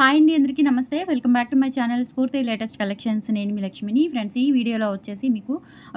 Hi అండి అందరికీ నమస్తే. Welcome back to my channel Spoorthi latest collections. నేను మీ లక్ష్మిని. ఫ్రెండ్స్ ఈ వీడియోలో వచ్చేసి మీకు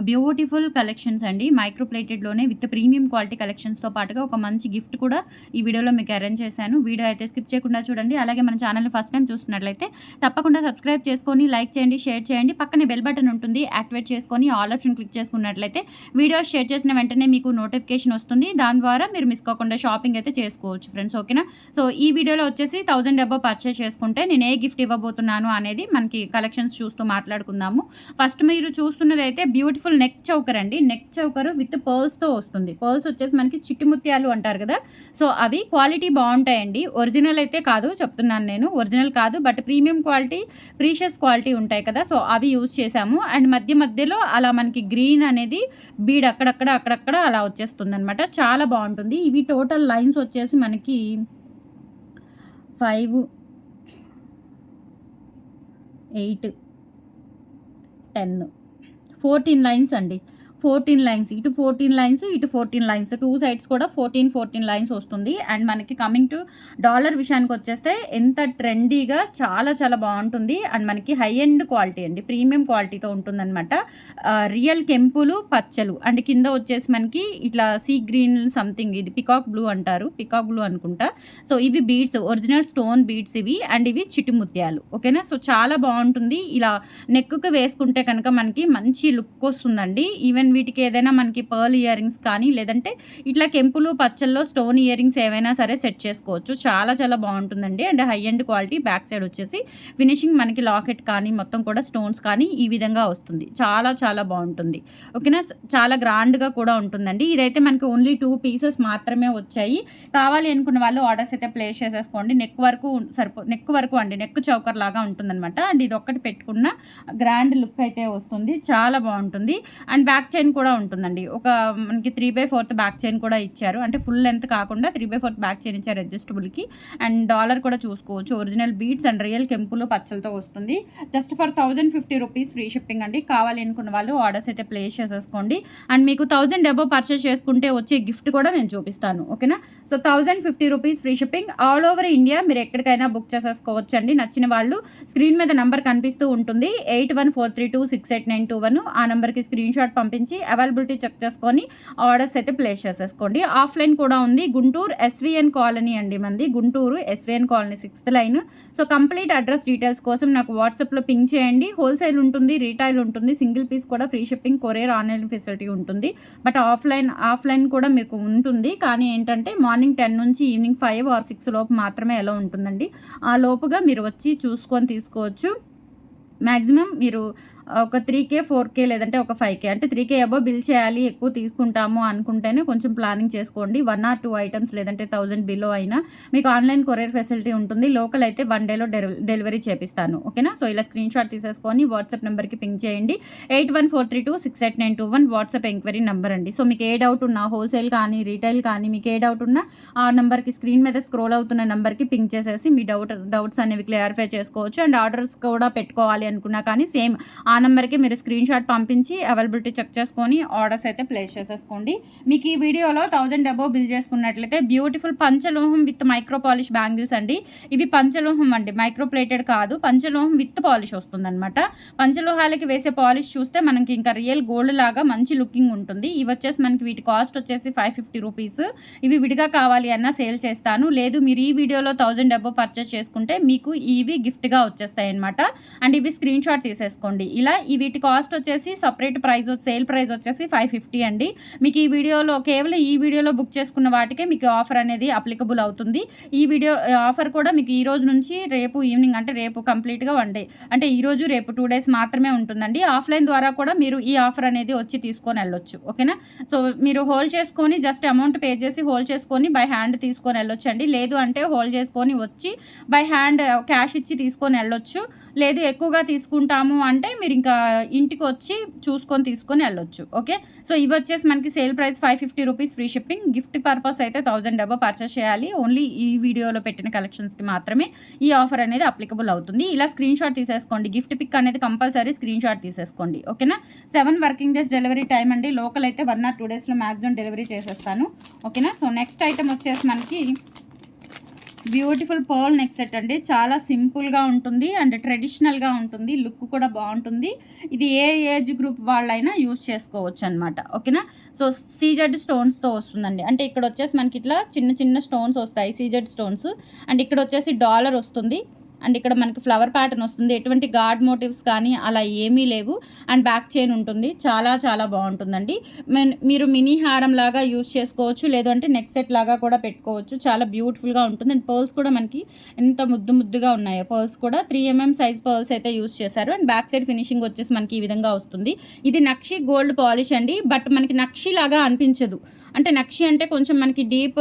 బ్యూటిఫుల్ కలెక్షన్స్ అండి. మైక్రో ప్లేటెడ్లోనే విత్ ప్రీమియం క్వాలిటీ కలెక్షన్స్తో పాటుగా ఒక మంచి గిఫ్ట్ కూడా ఈ వీడియోలో మీకు అరేంజ్ చేశాను. వీడియో అయితే స్కిప్ చేయకుండా చూడండి. అలాగే మన ఛానల్ని ఫస్ట్ టైం చూస్తున్నట్లయితే తప్పకుండా సబ్స్క్రైబ్ చేసుకొని లైక్ చేయండి షేర్ చేయండి. పక్కనే బెల్ బటన్ ఉంటుంది యాక్టివేట్ చేసుకొని ఆల్ ఆప్షన్ క్లిక్ చేసుకున్నట్లయితే వీడియో షేర్ చేసిన వెంటనే మీకు నోటిఫికేషన్ వస్తుంది. దాని ద్వారా మీరు మిస్ కాకుండా షాపింగ్ అయితే చేసుకోవచ్చు ఫ్రెండ్స్ ఓకేనా? సో ఈ వీడియోలో వచ్చేసి థౌజండ్ డబ్బా పర్చేస్ చేసుకుంటే నేను ఏ గిఫ్ట్ ఇవ్వబోతున్నాను అనేది మనకి కలెక్షన్స్ చూస్తూ మాట్లాడుకుందాము. ఫస్ట్ మీరు చూస్తున్నది అయితే బ్యూటిఫుల్ నెక్ చౌకర్ అండి. నెక్ చౌకర్ విత్ పర్ల్స్తో వస్తుంది. పర్ల్స్ వచ్చేసి మనకి చిట్టుముత్యాలు అంటారు కదా. సో అవి క్వాలిటీ బాగుంటాయండి. ఒరిజినల్ అయితే కాదు చెప్తున్నాను నేను. ఒరిజినల్ కాదు but premium quality precious quality ఉంటాయి కదా. సో అవి యూజ్ చేశాము. అండ్ మధ్య మధ్యలో అలా మనకి గ్రీన్ అనేది బీడ్ అక్కడక్కడ అక్కడక్కడ అలా వచ్చేస్తుంది అనమాట చాలా బాగుంటుంది. ఇవి టోటల్ లైన్స్ వచ్చేసి మనకి five eight ten fourteen lines అండి. ఫోర్టీన్ లైన్స్ ఇటు ఫోర్టీన్ లైన్స్ ఇటు ఫోర్టీన్ లైన్స్. టూ సైడ్స్ కూడా ఫోర్టీన్ ఫోర్టీన్ లైన్స్ వస్తుంది. అండ్ మనకి కమింగ్ టు డాలర్ విషయానికి వచ్చేస్తే ఎంత ట్రెండీగా చాలా చాలా బాగుంటుంది. అండ్ మనకి హై ఎండ్ క్వాలిటీ అండి ప్రీమియం క్వాలిటీతో ఉంటుందన్నమాట. రియల్ కెంపులు పచ్చలు. అండ్ కింద వచ్చేసి మనకి ఇట్లా సీ గ్రీన్ సంథింగ్ ఇది పికాక్ బ్లూ అంటారు పికాక్ బ్లూ అనుకుంటా. సో ఇవి బీడ్స్ ఒరిజినల్ స్టోన్ బీడ్స్ ఇవి. అండ్ ఇవి చిటిముత్యాలు ఓకేనా? సో చాలా బాగుంటుంది. ఇలా నెక్కు వేసుకుంటే కనుక మనకి మంచి లుక్ వస్తుందండి. ఈవెన్ వీటికి ఏదైనా మనకి పర్ల్ ఇయర్ రింగ్స్ కానీ లేదంటే ఇట్లా కెంపులు పచ్చల్లో స్టోన్ ఇయర్ రింగ్స్ ఏవైనా సరే సెట్ చేసుకోవచ్చు. చాలా చాలా బాగుంటుందండి. And high and quality back side వచ్చేసి ఫినిషింగ్ మనకి లాకెట్ కానీ మొత్తం కూడా స్టోన్స్ కానీ ఈ విధంగా వస్తుంది. చాలా చాలా బాగుంటుంది. ఓకేనా? చాలా గ్రాండ్గా కూడా ఉంటుందండి. ఇదైతే మనకి ఓన్లీ టూ పీసెస్ మాత్రమే వచ్చాయి. కావాలి అనుకున్న వాళ్ళు ఆర్డర్స్ అయితే ప్లేస్ చేసేసుకోండి. నెక్ వరకు సరిపో నెక్ వరకు అండి. నెక్ చౌకర్ లాగా ఉంటుందన్నమాట. అండ్ ఇది ఒక్కటి పెట్టుకున్న గ్రాండ్ లుక్ అయితే వస్తుంది. చాలా బాగుంటుంది. అండ్ బ్యాక్ చైన్ కూడా ఉంటుందండి. ఒక మనకి three by fourth back chain కూడా ఇచ్చారు. అంటే ఫుల్ లెంత్ కాకుండా three by fourth back chain ఇచ్చారు అడ్జస్టబుల్కి అండ్ డాలర్ కూడా చూసుకోవచ్చు. ఒరిజినల్ బీట్స్ అండ్ రియల్ కెంపులు పచ్చలతో వస్తుంది. Just for thousand fifty rupees free shipping అండి. కావాలి అనుకున్న వాళ్ళు ఆర్డర్స్ అయితే ప్లేస్ చేసేసుకోండి. అండ్ మీకు థౌజండ్ డెబో పర్చేస్ చేసుకుంటే వచ్చే గిఫ్ట్ కూడా నేను చూపిస్తాను. ఓకేనా so thousand fifty rupees free shipping all over India మీరు ఎక్కడికైనా బుక్ చేసేసుకోవచ్చు అండి. నచ్చిన వాళ్ళు స్క్రీన్ మీద నెంబర్ కనిపిస్తూ ఉంటుంది. Eight one four three two six eight nine two one ఆ నెంబర్కి స్క్రీన్ షాట్ పంపించి అవైలబిలిటీ చెక్ చేసుకొని ఆర్డర్స్ అయితే ప్లేస్ చేసేసుకోండి. ఆఫ్లైన్ కూడా ఉంది. గుంటూరు ఎస్విఎన్ కాలనీ అండి మంది. Guntur SVN colony sixth line. So complete address details కోసం నాకు వాట్సాప్లో పింగ్ చేయండి. హోల్సేల్ ఉంటుంది రీటైల్ ఉంటుంది. సింగిల్ పీస్ కూడా free shipping courier online facility ఉంటుంది. బట్ ఆఫ్లైన్ ఆఫ్లైన్ కూడా మీకు ఉంటుంది. కానీ ఏంటంటే మార్నింగ్ టెన్ నుంచి ఈవినింగ్ ఫైవ్ ఆర్ సిక్స్ లోపు మాత్రమే ఎలా ఉంటుందండి. ఆ లోపుగా మీరు వచ్చి చూసుకొని తీసుకోవచ్చు. మ్యాక్సిమం మీరు ఒక త్రీ కే ఫోర్ కే లేదంటే ఒక ఫైవ్ కే అంటే త్రీ కే అబో బిల్ చేయాలి ఎక్కువ తీసుకుంటాము అనుకుంటేనే కొంచెం ప్లానింగ్ చేసుకోండి. వన్ ఆర్ టూ ఐటమ్స్ లేదంటే థౌజండ్ బిలో అయినా మీకు ఆన్లైన్ కొరియర్ ఫెసిలిటీ ఉంటుంది. లోకల్ అయితే వన్ డేలో డెలివరీ చేపిస్తాను. ఓకేనా? సో ఇలా స్క్రీన్ షాట్ తీసేసుకొని వాట్సాప్ నెంబర్కి పింక్ చేయండి. Eight one four three two six eight nine two one WhatsApp enquiry number అండి. సో మీకు ఏ డౌట్ ఉన్నా హోల్సేల్ కానీ రీటైల్ కానీ మీకు ఏ డౌట్ ఉన్నా ఆ నెంబర్కి స్క్రీన్ మీద స్క్రోల్ అవుతున్న నెంబర్కి పింక్ చేసేసి మీ డౌట్ డౌట్స్ అనేవి క్లారిఫై చేసుకోవచ్చు. అండ్ ఆర్డర్స్ కూడా పెట్టుకోవాలి అనుకున్నా కానీ సేమ్ ఆ నెంబర్కి మీరు స్క్రీన్ షాట్ పంపించి అవైలబిలిటీ చెక్ చేసుకొని ఆర్డర్స్ అయితే ప్లేస్ చేసేసుకోండి. మీకు ఈ వీడియోలో థౌజండ్ అబోవ్ బిల్ చేసుకున్నట్లయితే బ్యూటిఫుల్ పంచలోహం విత్ మైక్రో పాలిష్ బ్యాంగిల్స్ అండి. ఇవి పంచలోహం అండి. మైక్రో ప్లేటెడ్ కాదు. పంచలోహం విత్ పాలిష్ వస్తుందన్నమాట. పంచలోహాలకి వేసే పాలిష్ చూస్తే మనకి ఇంకా రియల్ గోల్డ్ లాగా మంచి లుకింగ్ ఉంటుంది. ఇవి వచ్చేసి మనకి వీటి కాస్ట్ వచ్చేసి ఫైవ్ ఫిఫ్టీ రూపీస్. ఇవి విడిగా కావాలి అన్న సేల్ చేస్తాను. లేదు మీరు ఈ వీడియోలో థౌజండ్ అబో పర్చేస్ చేసుకుంటే మీకు ఇవి గిఫ్ట్గా వచ్చేస్తాయి అనమాట అండ్ ఇవి స్క్రీన్ షాట్ తీసేసుకోండి. ఇలా ఈ వీటి కాస్ట్ వచ్చేసి సపరేట్ ప్రైస్ సేల్ ప్రైస్ వచ్చేసి ఫైవ్ ఫిఫ్టీ అండి. మీకు ఈ వీడియోలో కేవలం ఈ వీడియోలో బుక్ చేసుకున్న వాటికే మీకు ఆఫర్ అనేది అప్లికబుల్ అవుతుంది. ఈ వీడియో ఆఫర్ కూడా మీకు ఈ రోజు నుంచి రేపు ఈవినింగ్ అంటే రేపు కంప్లీట్గా వన్ డే అంటే ఈరోజు రేపు టూ డేస్ మాత్రమే ఉంటుందండి. ఆఫ్లైన్ ద్వారా కూడా మీరు ఈ ఆఫర్ అనేది వచ్చి తీసుకొని వెళ్ళొచ్చు ఓకేనా? సో మీరు హోల్డ్ చేసుకొని జస్ట్ అమౌంట్ పే చేసి హోల్డ్ చేసుకొని బై హ్యాండ్ తీసుకొని వెళ్ళొచ్చు అండి లేదు అంటే హోల్డ్ చేసుకొని వచ్చి బై హ్యాండ్ క్యాష్ ఇచ్చి తీసుకొని వెళ్ళొచ్చు. లేదు ఎక్కువగా తీసుకుంటాము అంటే మీరు ఇంకా ఇంటికి వచ్చి చూసుకొని తీసుకొని వెళ్ళొచ్చు ఓకే? సో ఇవి వచ్చేసి మనకి sale price five fifty rupees free shipping. Gift purpose అయితే థౌజండ్ డబ్బా పర్చేస్ చేయాలి. ఓన్లీ ఈ వీడియోలో పెట్టిన కలెక్షన్స్కి మాత్రమే ఈ ఆఫర్ అనేది అప్లికబుల్ అవుతుంది. ఇలా స్క్రీన్ షాట్ తీసేసుకోండి. గిఫ్ట్ పిక్ అనేది కంపల్సరీ స్క్రీన్ షాట్ తీసేసుకోండి ఓకేనా? Seven working days delivery time అండి. లోకల్ అయితే వన్ ఆర్ టూ డేస్లో మ్యాక్సిమం డెలివరీ చేసేస్తాను ఓకేనా? సో నెక్స్ట్ ఐటమ్ వచ్చేసి మనకి బ్యూటిఫుల్ పర్ల్ నెక్ సెట్ అండి. చాలా సింపుల్గా ఉంటుంది అండ్ ట్రెడిషనల్గా ఉంటుంది. లుక్ కూడా బాగుంటుంది. ఇది ఏ ఏజ్ గ్రూప్ వాళ్ళైనా యూజ్ చేసుకోవచ్చు అనమాట ఓకేనా? సో సీజెడ్ స్టోన్స్తో వస్తుందండి. అంటే ఇక్కడ వచ్చేసి మనకి ఇట్లా చిన్న చిన్న స్టోన్స్ వస్తాయి సీజెడ్ స్టోన్స్. అండ్ ఇక్కడ వచ్చేసి డాలర్ వస్తుంది. అండ్ ఇక్కడ మనకి ఫ్లవర్ ప్యాటర్న్ వస్తుంది. ఎటువంటి గాడ్ మోటివ్స్ కానీ అలా ఏమీ లేవు. అండ్ బ్యాక్ చైన్ ఉంటుంది. చాలా చాలా బాగుంటుందండి. మెన్- మీరు మినీ హారం లాగా యూజ్ చేసుకోవచ్చు. లేదంటే నెక్ సెట్ లాగా కూడా పెట్టుకోవచ్చు. చాలా బ్యూటిఫుల్గా ఉంటుంది. అండ్ పర్ల్స్ కూడా మనకి ఎంత ముద్దు ముద్దుగా ఉన్నాయో. పర్ల్స్ కూడా త్రీ ఎంఎం సైజ్ పర్ల్స్ అయితే యూజ్ చేశారు. అండ్ బ్యాక్ సైడ్ ఫినిషింగ్ వచ్చేసి మనకి ఈ విధంగా వస్తుంది. ఇది నక్షి గోల్డ్ పాలిష్ అండి. బట్ మనకి నక్షి లాగా అనిపించదు. అంటే నక్షి అంటే కొంచెం మనకి డీప్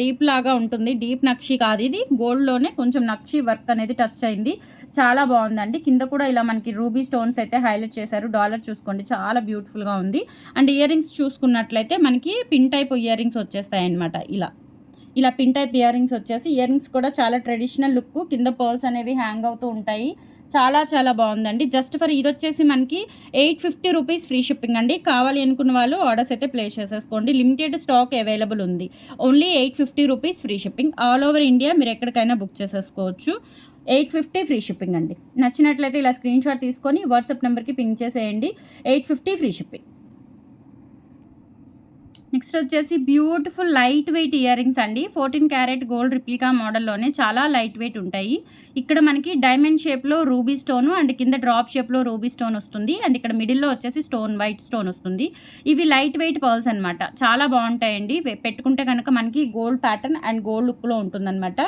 డీప్ లాగా ఉంటుంది. డీప్ నక్షి కాదు ఇది. గోల్డ్లోనే కొంచెం నక్షి వర్క్ అనేది టచ్ అయింది. చాలా బాగుందండి. కింద కూడా ఇలా మనకి రూబీ స్టోన్స్ అయితే హైలైట్ చేశారు. డాలర్ చూసుకోండి. చాలా బ్యూటిఫుల్గా ఉంది. అండ్ ఇయర్ రింగ్స్ చూసుకున్నట్లయితే మనకి పిన్ టైప్ ఇయర్ రింగ్స్ వచ్చేస్తాయి అనమాట ఇలా. ఇలా పిన్ టైప్ ఇయర్ రింగ్స్ వచ్చేసి ఇయర్ రింగ్స్ కూడా చాలా ట్రెడిషనల్ లుక్ కింద పర్ల్స్ అనేవి హ్యాంగ్ అవుతూ ఉంటాయి. చాలా చాలా బాగుందండి. జస్ట్ ఫర్ ఇది వచ్చేసి మనకి eight fifty rupees free shipping అండి. కావాలి అనుకున్న వాళ్ళు ఆర్డర్స్ అయితే ప్లేస్ చేసేసుకోండి. లిమిటెడ్ స్టాక్ అవైలబుల్ ఉంది. Only eight fifty rupees free shipping. All over India మీరు ఎక్కడికైనా బుక్ చేసేసుకోవచ్చు. ఎయిట్ ఫిఫ్టీ ఫ్రీ షిప్పింగ్ అండి. నచ్చినట్లయితే ఇలా స్క్రీన్ షాట్ తీసుకొని వాట్సాప్ నెంబర్కి పింక్ చేసేయండి. Eight fifty free shipping. Next వచ్చేసి beautiful light weight ear rings అండి. ఫోర్టీన్ క్యారెట్ గోల్డ్ రిప్లికా మోడల్లోనే చాలా లైట్ వెయిట్ ఉంటాయి. ఇక్కడ మనకి డైమండ్ షేప్లో రూబీ స్టోన్ అండ్ కింద డ్రాప్ షేప్లో రూబీ స్టోన్ వస్తుంది. అండ్ ఇక్కడ మిడిల్లో వచ్చేసి స్టోన్ వైట్ స్టోన్ వస్తుంది. ఇవి లైట్ వెయిట్ పర్ల్స్ అనమాట చాలా బాగుంటాయండి. పెట్టుకుంటే కనుక మనకి గోల్డ్ ప్యాటర్న్ అండ్ గోల్డ్ లుక్లో ఉంటుందన్నమాట.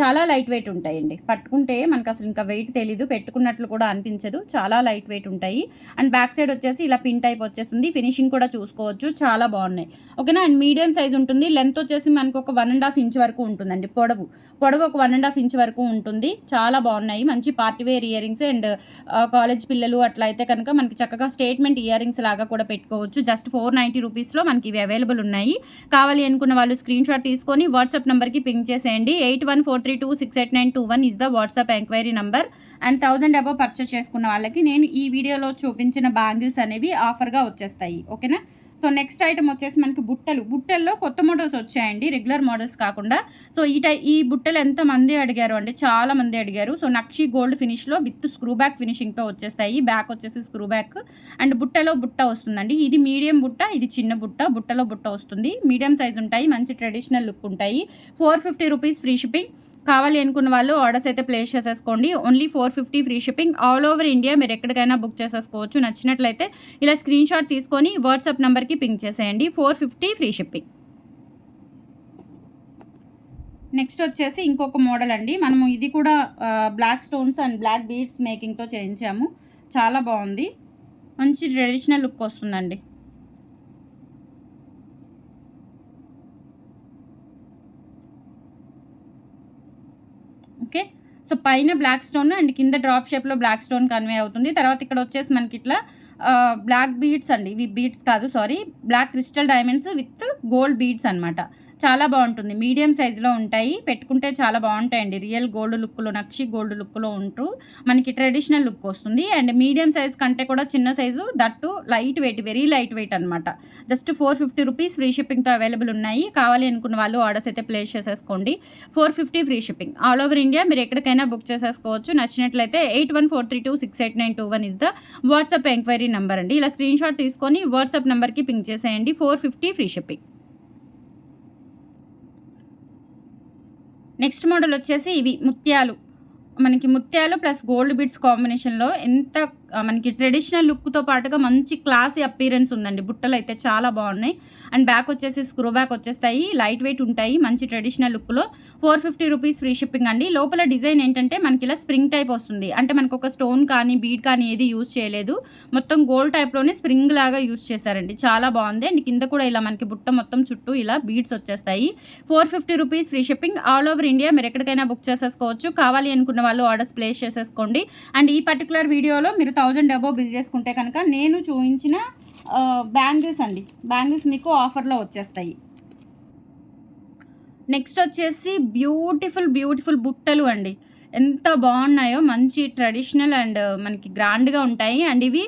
చాలా లైట్ వెయిట్ ఉంటాయండి. పట్టుకుంటే మనకు అసలు ఇంకా వెయిట్ తెలీదు. పెట్టుకున్నట్లు కూడా అనిపించదు. చాలా లైట్ వెయిట్ ఉంటాయి. అండ్ బ్యాక్ సైడ్ వచ్చేసి ఇలా పిన్ టైప్ వచ్చేస్తుంది. ఫినిషింగ్ కూడా చూసుకోవచ్చు. చాలా బాగున్నాయి. ఓకేనా? అండ్ మీడియం సైజ్ ఉంటుంది. లెంత్ వచ్చేసి మనకు ఒక వన్ అండ్ హాఫ్ ఇంచ్ వరకు ఉంటుందండి. పొడవు. పొడవు ఒక వన్ అండ్ హాఫ్ ఇంచ్ వరకు ఉంటుంది. చాలా బాగున్నాయి. మంచి party wear ear rings and college పిల్లలు అట్లా అయితే కనుక మనకి చక్కగా స్టేట్మెంట్ ఇయర్ రింగ్స్ లాగా కూడా పెట్టుకోవచ్చు. జస్ట్ ఫోర్ నైంటీ రూపీస్లో మనకి ఇవి అవైలబుల్ ఉన్నాయి. కావాలి అనుకున్న వాళ్ళు స్క్రీన్ షాట్ తీసుకొని వాట్సాప్ నెంబర్కి పింక్ చేసేయండి. Eight one four three two six eight nine two one is the WhatsApp enquiry number and thousand above purchase చేసుకున్న వాళ్ళకి నేను ఈ వీడియోలో చూపించిన బ్యాంగిల్స్ అనేవి ఆఫర్గా వచ్చేస్తాయి. ఓకేనా సో నెక్స్ట్ ఐటమ్ వచ్చేసి మనకి బుట్టలు. బుట్టల్లో కొత్త మోడల్స్ వచ్చాయండి రెగ్యులర్ మోడల్స్ కాకుండా. సో ఈ టై ఈ బుట్టలు ఎంత మంది అడిగారు అంటే చాలా మంది అడిగారు. సో నక్షి గోల్డ్ ఫినిష్లో విత్ స్క్రూ బ్యాక్ ఫినిషింగ్తో వచ్చేస్తాయి. బ్యాక్ వచ్చేసి స్క్రూ బ్యాక్ అండ్ బుట్టలో బుట్ట వస్తుందండి. ఇది మీడియం బుట్ట ఇది చిన్న బుట్ట. బుట్టలో బుట్ట వస్తుంది. మీడియం సైజ్ ఉంటాయి మంచి ట్రెడిషనల్ లుక్ ఉంటాయి. Four fifty rupees free shipping కావాలి అనుకున్న వాళ్ళు ఆర్డర్స్ అయితే ప్లేస్ చేసేసుకోండి. Only four fifty free shipping all over India మీరు ఎక్కడికైనా బుక్ చేసేసుకోవచ్చు. నచ్చినట్లయితే ఇలా స్క్రీన్ షాట్ తీసుకొని వాట్సాప్ నెంబర్కి పింక్ చేసేయండి. Four fifty free shipping next వచ్చేసి ఇంకొక మోడల్ అండి. మనము ఇది కూడా black stones and black beads మేకింగ్తో చేయించాము. చాలా బాగుంది. మంచి ట్రెడిషనల్ లుక్ వస్తుందండి. ఓకే? సో పైన బ్లాక్ స్టోన్ అండ్ కింద డ్రాప్ షేప్లో బ్లాక్ స్టోన్ కన్వే అవుతుంది. తర్వాత ఇక్కడ వచ్చేసి మనకి ఇట్లా బ్లాక్ బీడ్స్ అండి. ఇవి బీడ్స్ కాదు sorry. Black crystal diamonds with gold beads అన్నమాట. చాలా బాగుంటుంది. మీడియం సైజులో ఉంటాయి. పెట్టుకుంటే చాలా బాగుంటాయండి. రియల్ గోల్డ్ లుక్లో నక్షి గోల్డ్ లుక్లో ఉంటూ మనకి ట్రెడిషనల్ లుక్ వస్తుంది. అండ్ మీడియం సైజ్ కంటే కూడా చిన్న size that light weight very light weight అనమాట just four fifty rupees free షిప్పింగ్తో available ఉన్నాయి. కావాలి అనుకున్న వాళ్ళు ఆర్డర్స్ అయితే ప్లేస్ చేసేసుకోండి. Four fifty free shipping. All over India మీరు ఎక్కడికైనా బుక్ చేసేసుకోవచ్చు. నచ్చినట్లయితే eight one four three two six eight nine two one is the WhatsApp enquiry number అండి. ఇలా స్క్రీన్ షాట్ తీసుకొని వాట్సాప్ నెంబర్కి పింక్ చేసేయండి. Four fifty free shipping. Next model వచ్చేసి ఇవి ముత్యాలు. మనకి ముత్యాలు ప్లస్ గోల్డ్ బిడ్స్ కాంబినేషన్లో ఎంత మనకి ట్రెడిషనల్ లుక్తో పాటుగా మంచి క్లాసీ అపీరెన్స్ ఉందండి. బుట్టలు అయితే చాలా బాగున్నాయి. అండ్ బ్యాక్ వచ్చేసి స్క్రూ బ్యాక్ వచ్చేస్తాయి. లైట్ వెయిట్ ఉంటాయి. మంచి ట్రెడిషనల్ లుక్లో. Four fifty rupees free shipping అండి. లోపల డిజైన్ ఏంటంటే మనకి ఇలా స్ప్రింగ్ టైప్ వస్తుంది. అంటే మనకు ఒక స్టోన్ కానీ బీడ్ కానీ ఏది యూజ్ చేయలేదు. మొత్తం గోల్డ్ టైప్లోనే స్ప్రింగ్ లాగా యూజ్ చేశారండి. చాలా బాగుంది. అండ్ కింద కూడా ఇలా మనకి బుట్ట మొత్తం చుట్టూ ఇలా బీడ్స్ వచ్చేస్తాయి. Four fifty rupees free shipping all over India. మీరు ఎక్కడికైనా బుక్ చేసేసుకోవచ్చు. కావాలి అనుకున్న వాళ్ళు ఆర్డర్స్ ప్లేస్ చేసేసుకోండి. అండ్ ఈ పర్టికులర్ వీడియోలో మీరు థౌజండ్ అబో బిల్ చేసుకుంటే కనుక నేను చూపించిన బ్యాంగిల్స్ అండి. బ్యాంగిల్స్ మీకు ఆఫర్లో వచ్చేస్తాయి. నెక్స్ట్ వచ్చేసి బ్యూటిఫుల్ బ్యూటిఫుల్ బుట్టలు అండి. ఎంత బాగున్నాయో మంచి ట్రెడిషనల్ అండ్ uh, మనకి గ్రాండ్గా ఉంటాయి. అండ్ ఇవి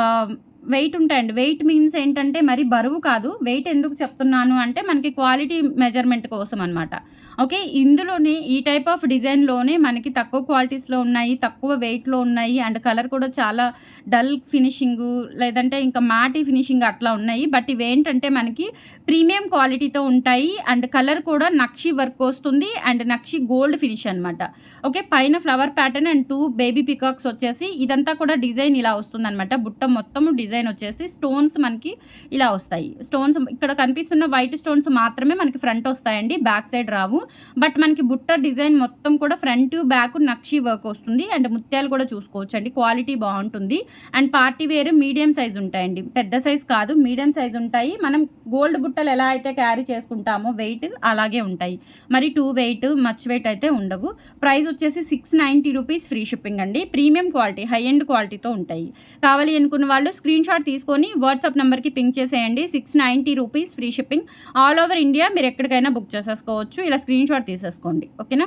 uh, వెయిట్ ఉంటాయండి. వెయిట్ మీన్స్ ఏంటంటే మరి బరువు కాదు. వెయిట్ ఎందుకు చెప్తున్నాను అంటే మనకి క్వాలిటీ మెజర్మెంట్ కోసం అనమాట ఓకే. ఇందులోనే ఈ టైప్ ఆఫ్ డిజైన్‌లోనే మనకి తక్కువ క్వాలిటీస్‌లో ఉన్నాయి. తక్కువ వెయిట్‌లో ఉన్నాయి. అండ్ కలర్ కూడా చాలా డల్ ఫినిషింగు లేదంటే ఇంకా మాటి ఫినిషింగ్ అట్లా ఉన్నాయి. బట్ ఇవేంటంటే మనకి ప్రీమియం క్వాలిటీతో ఉంటాయి. అండ్ కలర్ కూడా నక్షి వర్క్ వస్తుంది. అండ్ నక్షి గోల్డ్ ఫినిష్ అనమాట. ఓకే. పైన flower pattern and two baby peacocks వచ్చేసి ఇదంతా కూడా డిజైన్ ఇలా వస్తుందన్నమాట బుట్ట మొత్తము డిజైన్ వచ్చేసి స్టోన్స్ మనకి ఇలా వస్తాయి. స్టోన్స్ ఇక్కడ కనిపిస్తున్న వైట్ స్టోన్స్ మాత్రమే మనకి ఫ్రంట్ వస్తాయండి. Back side Rao. బట్ మనకి బుట్ట డిజైన్ మొత్తం కూడా ఫ్రంట్, బ్యాక్ నక్షి వర్క్ వస్తుంది. అండ్ ముత్యాలు కూడా చూసుకోవచ్చండి. క్వాలిటీ బాగుంటుంది and party wear medium size ఉంటాయండి. పెద్ద సైజ్ కాదు. మీడియం సైజ్ ఉంటాయి. మనం గోల్డ్ బుట్టలు ఎలా అయితే క్యారీ చేసుకుంటామో వెయిట్ అలాగే ఉంటాయి. మరి టూ వెయిట్, మచ్ వెయిట్ అయితే ఉండవు. ప్రైస్ వచ్చేసి six ninety rupees free shipping అండి. ప్రీమియం క్వాలిటీ హై ఎండ్ క్వాలిటీతో ఉంటాయి. కావాలి అనుకున్న వాళ్ళు స్క్రీన్‌షాట్ తీసుకొని వాట్సాప్ నెంబర్కి పింక్ చేసేయండి. Six ninety rupees free shipping. All over India మీరు ఎక్కడికైనా బుక్ చేసేసుకోవచ్చు. ఇలా స్క్రీన్‌షాట్ తీసేసుకోండి. ఓకేనా?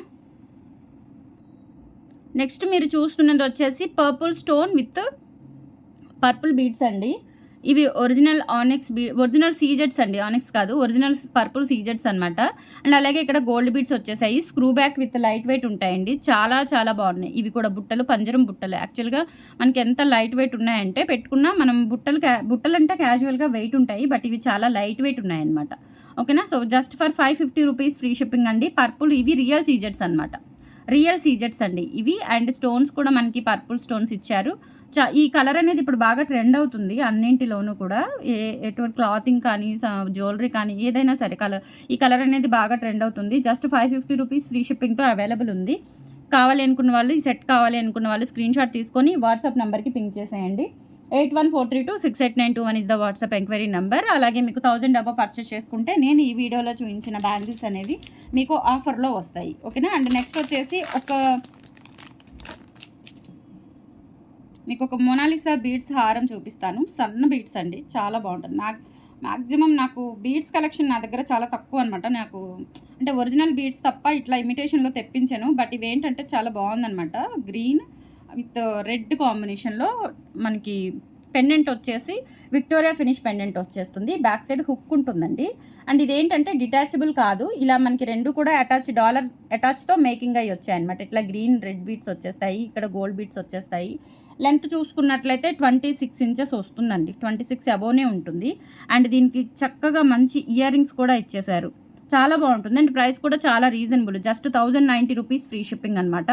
నెక్స్ట్ మీరు చూస్తున్నది వచ్చేసి purple stone with purple beads అండి. ఇవి ఒరిజినల్ ఆనిక్స్ బీ ఒరిజినల్ సీజెడ్స్ అండి. ఆనిక్స్ కాదు. ఒరిజినల్ పర్పుల్ సీజెడ్స్ అనమాట. అండ్ అలాగే ఇక్కడ గోల్డ్ బీడ్స్ వచ్చేసాయి. Screw back with light weight ఉంటాయండి. చాలా చాలా బాగున్నాయి. ఇవి కూడా బుట్టలు పంజరం బుట్టలు. యాక్చువల్‌గా మనకి ఎంత లైట్ వెయిట్ ఉన్నాయంటే పెట్టుకున్నా మనం బుట్టలు క్యా బుట్టలంటే క్యాజువల్‌గా వెయిట్ ఉంటాయి. బట్ ఇవి చాలా లైట్ వెయిట్ ఉన్నాయన్నమాట. ఓకేనా? So just for five fifty rupees free shipping అండి. పర్పుల్ ఇవి రియల్ సీజెట్స్ అనమాట. రియల్ సీజెట్స్ అండి ఇవి. అండ్ స్టోన్స్ కూడా మనకి పర్పుల్ స్టోన్స్ ఇచ్చారు. చా ఈ కలర్ అనేది ఇప్పుడు బాగా ట్రెండ్ అవుతుంది అన్నింటిలోనూ కూడా. ఏ ఎటువంటి క్లాతింగ్ కానీ, స జ్యువెలరీ కానీ ఏదైనా సరే కలర్ ఈ కలర్ అనేది బాగా ట్రెండ్ అవుతుంది. Just five fifty rupees free షిప్పింగ్‌తో available ఉంది. కావాలి అనుకున్న వాళ్ళు ఈ సెట్ కావాలి అనుకున్న వాళ్ళు స్క్రీన్‌షాట్ తీసుకొని వాట్సాప్ నెంబర్కి పింక్ చేసేయండి. 8143268921 is the WhatsApp enquiry number అలాగే మీకు థౌజండ్ డబ్బా పర్చేస్ చేసుకుంటే నేను ఈ వీడియోలో చూపించిన బ్యాంగిల్స్ అనేవి మీకు ఆఫర్‌లో వస్తాయి. ఓకేనా? అండ్ నెక్స్ట్ వచ్చేసి ఒక మీకు ఒక మోనాలిసా బీడ్స్ హారం చూపిస్తాను. సన్న బీడ్స్ అండి. చాలా బాగుంటుంది. నాకు మ్యాక్సిమం నాకు బీడ్స్ కలెక్షన్ నా దగ్గర చాలా తక్కువ అనమాట. నాకు అంటే ఒరిజినల్ బీడ్స్ తప్ప ఇట్లా ఇమిటేషన్‌లో తెప్పించాను. బట్ ఇవేంటంటే చాలా బాగుందనమాట. గ్రీన్ విత్ రెడ్ కాంబినేషన్‌లో మనకి పెండెంట్ వచ్చేసి విక్టోరియా ఫినిష్ పెండెంట్ వచ్చేస్తుంది. బ్యాక్ సైడ్ హుక్ ఉంటుందండి. అండ్ ఇదేంటంటే డిటాచబుల్ కాదు. ఇలా మనకి రెండు కూడా అటాచ్ డాలర్ అటాచ్‌తో మేకింగ్ అయ్యి వచ్చాయన్నమాట. ఇట్లా గ్రీన్, రెడ్ బీట్స్ వచ్చేస్తాయి. ఇక్కడ గోల్డ్ బీట్స్ వచ్చేస్తాయి. లెంత్ చూసుకున్నట్లయితే 26 ఇంచెస్ వస్తుందండి. ట్వంటీ సిక్స్ అబోనే ఉంటుంది. అండ్ దీనికి చక్కగా మంచి ఇయర్ రింగ్స్ కూడా ఇచ్చేశారు. చాలా బాగుంటుంది. అండ్ ప్రైస్ కూడా చాలా reasonable. Just thousand ninety rupees free shipping అనమాట.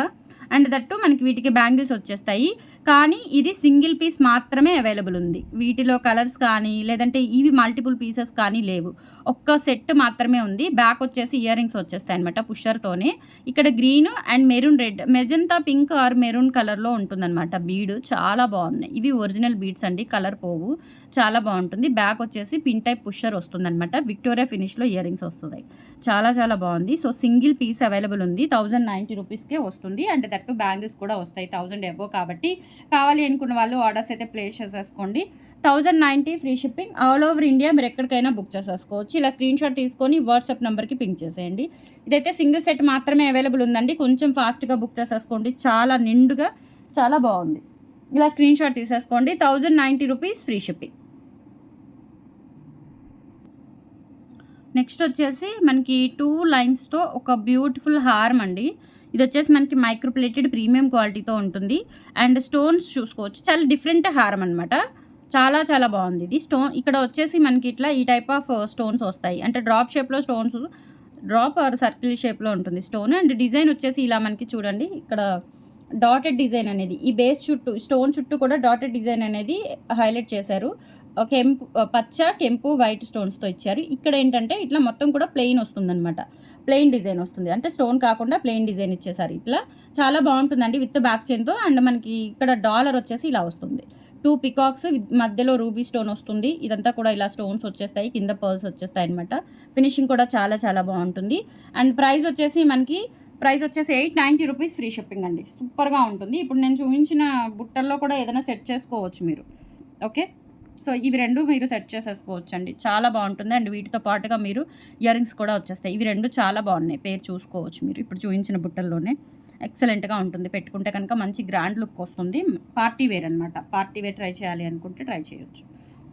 అండ్ దట్టు మనకి వీటికి బ్యాంగిల్స్ వచ్చేస్తాయి. కానీ ఇది సింగిల్ పీస్ మాత్రమే అవైలబుల్ ఉంది. వీటిలో కలర్స్ కానీ లేదంటే ఇవి మల్టిపుల్ పీసెస్ కానీ లేవు. ఒక్క సెట్ మాత్రమే ఉంది. బ్యాక్ వచ్చేసి ఇయర్ రింగ్స్ వచ్చేస్తాయన్నమాట పుషర్‌తోనే. ఇక్కడ green and maroon red magenta pink or maroon కలర్‌లో ఉంటుందన్నమాట బీడ్. చాలా బాగున్నాయి. ఇవి ఒరిజినల్ బీడ్స్ అండి. కలర్ పోవు. చాలా బాగుంటుంది. బ్యాక్ వచ్చేసి పిన్ టైప్ పుషర్ వస్తుందన్నమాట. విక్టోరియా ఫినిష్‌లో ఇయర్ రింగ్స్ వస్తుంది చాలా చాలా బాగుంది. సో సింగిల్ పీస్ అవైలబుల్ ఉంది. థౌజండ్ నైంటీ రూపీస్కే వస్తుంది. అండ్ దట్టు బ్యాంగిల్స్ కూడా వస్తాయి. 1000 అబోవ్ కాబట్టి కావాలి అనుకున్న వాళ్ళు ఆర్డర్స్ అయితే ప్లేస్ చేసేసుకోండి. 1090 free shipping. All over India మీరు ఎక్కడికైనా బుక్ చేసేసుకోవచ్చు. ఇలా స్క్రీన్ షాట్ తీసుకొని వాట్సాప్ నెంబర్కి పింక్ చేసేయండి. ఇదైతే సింగిల్ సెట్ మాత్రమే అవైలబుల్ ఉందండి. కొంచెం ఫాస్ట్‌గా బుక్ చేసేసుకోండి. చాలా నిండుగా చాలా బాగుంది. ఇలా స్క్రీన్‌షాట్ తీసేసుకోండి. రూ. 1090 ఫ్రీ షిప్పింగ్. నెక్స్ట్ వచ్చేసి మనకి టూ లైన్స్‌తో ఒక బ్యూటిఫుల్ హారం అండి. ఇది వచ్చేసి మనకి మైక్రోప్లేటెడ్ ప్రీమియం క్వాలిటీతో ఉంటుంది. అండ్ స్టోన్స్ చూసుకోవచ్చు. చాలా డిఫరెంట్ హారం అనమాట. చాలా చాలా బాగుంది ఇది. స్టోన్ ఇక్కడ వచ్చేసి మనకి ఇట్లా ఈ టైప్ ఆఫ్ స్టోన్స్ వస్తాయి. అంటే డ్రాప్ షేప్‌లో స్టోన్స్ డ్రాప్ ఆర్ సర్కిల్ షేప్‌లో ఉంటుంది స్టోన్. అండ్ డిజైన్ వచ్చేసి ఇలా మనకి చూడండి ఇక్కడ డాటెడ్ డిజైన్ అనేది ఈ బేస్ చుట్టూ స్టోన్ చుట్టూ కూడా డాటెడ్ డిజైన్ అనేది హైలైట్ చేశారు. కెంపు పచ్చ, కెంపు, వైట్ స్టోన్స్‌తో ఇచ్చారు. ఇక్కడ ఏంటంటే ఇట్లా మొత్తం కూడా ప్లెయిన్ వస్తుందన్నమాట. ప్లెయిన్ డిజైన్ వస్తుంది. అంటే స్టోన్ కాకుండా ప్లెయిన్ డిజైన్ ఇచ్చేసారు ఇట్లా. చాలా బాగుంటుందండి విత్ బ్యాక్ చైన్‌తో అండ్ మనకి ఇక్కడ డాలర్ వచ్చేసి ఇలా వస్తుంది. టూ పికాక్స్ మధ్యలో రూబీ స్టోన్ వస్తుంది. ఇదంతా కూడా ఇలా స్టోన్స్ వచ్చేస్తాయి. కింద పర్ల్స్ వచ్చేస్తాయన్నమాట. ఫినిషింగ్ కూడా చాలా చాలా బాగుంటుంది. అండ్ ప్రైస్ వచ్చేసి మనకి ప్రైస్ వచ్చేసి eight ninety rupees free shipping అండి. సూపర్‌గా ఉంటుంది. ఇప్పుడు నేను చూపించిన బుట్టల్లో కూడా ఏదైనా సెట్ చేసుకోవచ్చు మీరు. ఓకే. సో ఇవి రెండు మీరు సెట్ చేసేసుకోవచ్చు అండి చాలా బాగుంటుంది. అండ్ వీటితో పాటుగా మీరు ఇయర్ రింగ్స్ కూడా వచ్చేస్తాయి. ఇవి రెండు చాలా బాగున్నాయి. పేరు చూసుకోవచ్చు మీరు. ఇప్పుడు చూపించిన బుట్టల్లోనే. ఎక్సలెంట్‌గా ఉంటుంది. పెట్టుకుంటే కనుక మంచి గ్రాండ్ లుక్ వస్తుంది. పార్టీ వేర్ అనమాట. పార్టీ వేర్ ట్రై చేయాలి అనుకుంటే ట్రై చేయొచ్చు.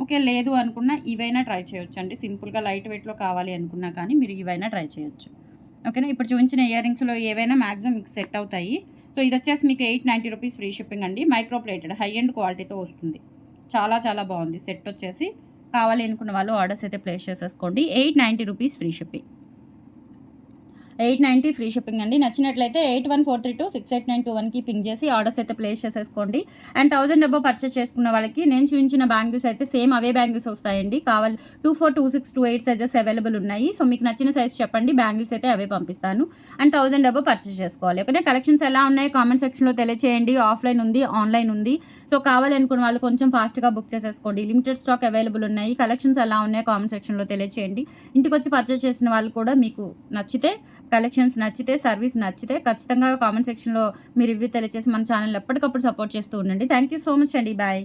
ఓకే. లేదు అనుకున్నా ఇవైనా ట్రై చేయొచ్చండి. సింపుల్‌గా లైట్ వెయిట్‌లో కావాలి అనుకున్నా కానీ మీరు ఇవైనా ట్రై చేయొచ్చు. ఓకేనా ఇప్పుడు చూపించిన ఇయర్ రింగ్స్లో ఏవైనా మ్యాక్సిమం మీకు సెట్ అవుతాయి సో ఇది వచ్చేసి మీకు eight ninety rupees free shipping అండి మైక్రో ప్లేటెడ్ హై అండ్ క్వాలిటీతో వస్తుంది చాలా చాలా బాగుంది. సెట్ వచ్చేసి కావాలి అనుకున్న వాళ్ళు ఆర్డర్స్ అయితే ప్లేస్ చేసేసుకోండి. Eight ninety rupees free shipping. Eight ninety free shipping అండి. నచ్చినట్లయితే eight one four three two six eight nine two వన్కి పింగ్ చేసి ఆర్డర్స్ అయితే ప్లేస్ చేసేసుకోండి. అండ్ థౌసండ్ డబ్బో పర్చేస్ చేసుకున్న వాళ్ళకి నేను చూపించిన బ్యాంగిల్స్ అయితే సేమ్ అవే బ్యాంగిల్స్ వస్తాయండి. కావాలి two four two six two eight sizes available ఉన్నాయి. సో మీకు నచ్చిన సైజ్ చెప్పండి. బ్యాంగిల్స్ అయితే అవే పంపిస్తాను. అండ్ థౌసండ్ డబ్బో పర్చేస్ చేసుకోవాలి. ఓకే కలెక్షన్స్ ఎలా ఉన్నాయి కామెంట్ సెక్షన్లో తెలియచేయండి. ఆఫ్లైన్ ఉంది ఆన్లైన్ ఉంది. సో కావాలనుకున్న వాళ్ళు కొంచెం ఫాస్ట్గా బుక్ చేసేసుకోండి. లిమిటెడ్ స్టాక్ అవైలబుల్ ఉన్నాయి. కలెక్షన్స్ ఎలా ఉన్నాయో కామెంట్ సెక్షన్లో తెలియచేయండి. ఇంటికి వచ్చి పర్చేస్ చేసిన వాళ్ళు కూడా మీకు నచ్చితే కలెక్షన్స్ నచ్చితే సర్వీస్ నచ్చితే ఖచ్చితంగా కామెంట్ సెక్షన్లో మీ రివ్యూ తెలియచేసి మన ఛానల్ ఎప్పటికప్పుడు సపోర్ట్ చేస్తూ ఉండండి. థ్యాంక్ యూ సో మచ్ అండి. బాయ్